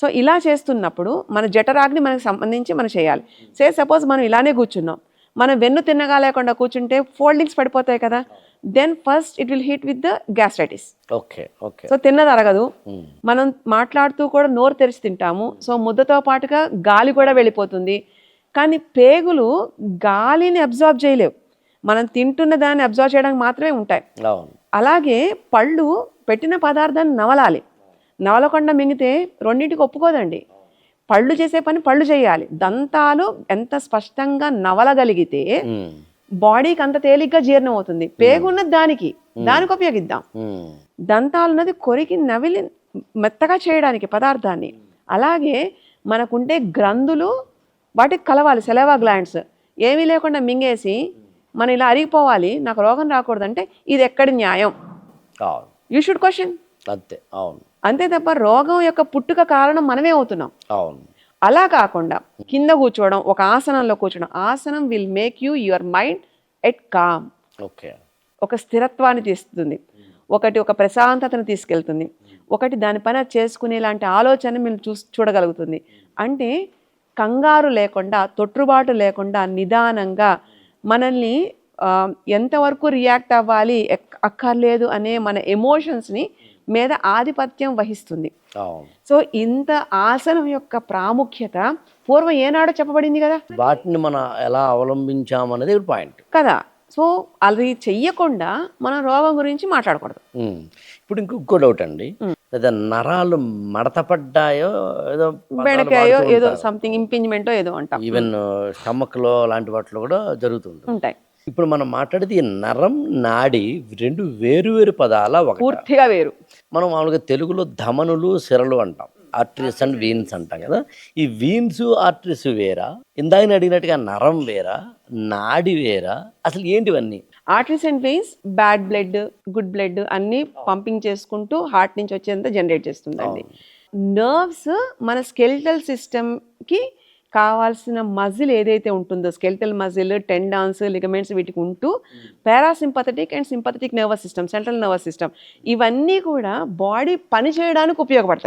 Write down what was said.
So ఇలా చేస్తున్నప్పుడు మన జఠరాగ్ని మనకు సంబంధించి మనం చేయాలి. సే సపోజ్ మనం ఇలానే కూర్చున్నాం. మనం వెన్ను తిన్నగా లేకుండా కూర్చుంటే ఫోల్డింగ్స్ పడిపోతాయి కదా. Then first it will heat with the gastritis okay okay. So తిన్నది అరగదు. ఉమ్. మనం మాట్లాడుతూ కూడా నోరు తెరిచి తింటాము. సో ముద్దతో పాటుగా గాలి కూడా వెళ్ళిపోతుంది. కానీ పేగులు గాలిని అబ్జార్బ్ చేయలేవు. మనం తింటున్న దాన్ని అబ్జార్బ్ చేయడానికి మాత్రమే ఉంటాయి. అలాగే పళ్ళు పెట్టిన పదార్థాన్ని నవలాలి. నవలకుండా మింగితే రెండింటికి ఒప్పుకోదండి. పళ్ళు చేసే పని పళ్ళు చేయాలి. దంతాలు ఎంత స్పష్టంగా నవలగలిగితే. బాడీకి అంత తేలిగ్గా జీర్ణం అవుతుంది పేగు ఉన్నది దానికి దానికి ఉపయోగిద్దాం. ఉమ్. దంతాలు ఉన్నది కొరికి నవిలి మెత్తగా చేయడానికి పదార్థాన్ని. అలాగే మనకుంటే గ్రంథులు వాటికి కలవాలి సెలవా గ్లాండ్స్. ఏమీ లేకుండా మింగేసి మనం ఇలా అరిగిపోవాలి నాకు రోగం రాకూడదంటే ఇది ఎక్కడి న్యాయం? యూ షుడ్ క్వశ్చన్ అంతే. అవును. అంతే తప్ప రోగం యొక్క పుట్టుక కారణం మనమే అవుతున్నాం. అవును. అలా కాకుండా కింద కూర్చోవడం ఒక ఆసనంలో కూర్చోవడం ఆసనం will make you your mind at calm okay. ఒక స్థిరత్వాన్ని తీస్తుంది. ఒకటి ఒక ప్రశాంతతను తీసుకెళ్తుంది. ఒకటి దానిపైన చేసుకునేలాంటి ఆలోచన మీరు చూ చూడగలుగుతుంది. అంటే కంగారు లేకుండా తొట్టుబాటు లేకుండా నిదానంగా మనల్ని ఎంతవరకు రియాక్ట్ అవ్వాలి అక్కర్లేదు అనే మన ఎమోషన్స్ని మీద ఆధిపత్యం వహిస్తుంది. సో ఇంత ఆసనం యొక్క ప్రాముఖ్యత పూర్వం ఏనాడో చెప్పబడింది కదా? వాటిని మనం ఎలా అవలంబించామనేది పాయింట్. కదా. సో అది చెయ్యకుండా మనం రోగం గురించి మాట్లాడకూడదు. ఇప్పుడు ఇంకొక డౌట్ అండి. లేదా నరాలు మడతపడ్డాయో ఏదో బెండకాయో ఏదో. సంథింగ్ ఇంపింజ్మెంటో ఏదో అంటాం. ఈవెన్ స్టమక్లో లాంటి వాటిలో కూడా జరుగుతుంది ఉంటాయి. ఇప్పుడు మనం మాట్లాడేది ఈ నరం నాడి రెండు వేరు వేరు పదాల ఒక పూర్తిగా వేరు. మనం మామూలుగా తెలుగులో ధమనులు సిరలు అంటాం. ఆర్టరీస్ అండ్ వీన్స్ అంటాం కదా. ఈ వీన్స్ ఆర్టరీస్ వేరా? ఇందాక అడిగినట్టుగా నరం వేరా? నాడి వేరా? అసలు ఏంటివన్నీ? Arteries and veins bad blood good blood అన్ని పంపింగ్ చేసుకుంటూ హార్ట్ నుంచి వచ్చేంత జనరేట్ చేస్తుందండి. నర్వ్స్ మన స్కెల్టల్ సిస్టమ్కి కావాల్సిన మజిల్ ఏదైతే ఉంటుందో స్కెల్టల్ మజిల్ టెండాన్స్ లిగమెంట్స్ వీటికి ఉంటూ parasympathetic and sympathetic nervous system central nervous system. ఇవన్నీ కూడా బాడీ పని చేయడానికి ఉపయోగపడతాయి.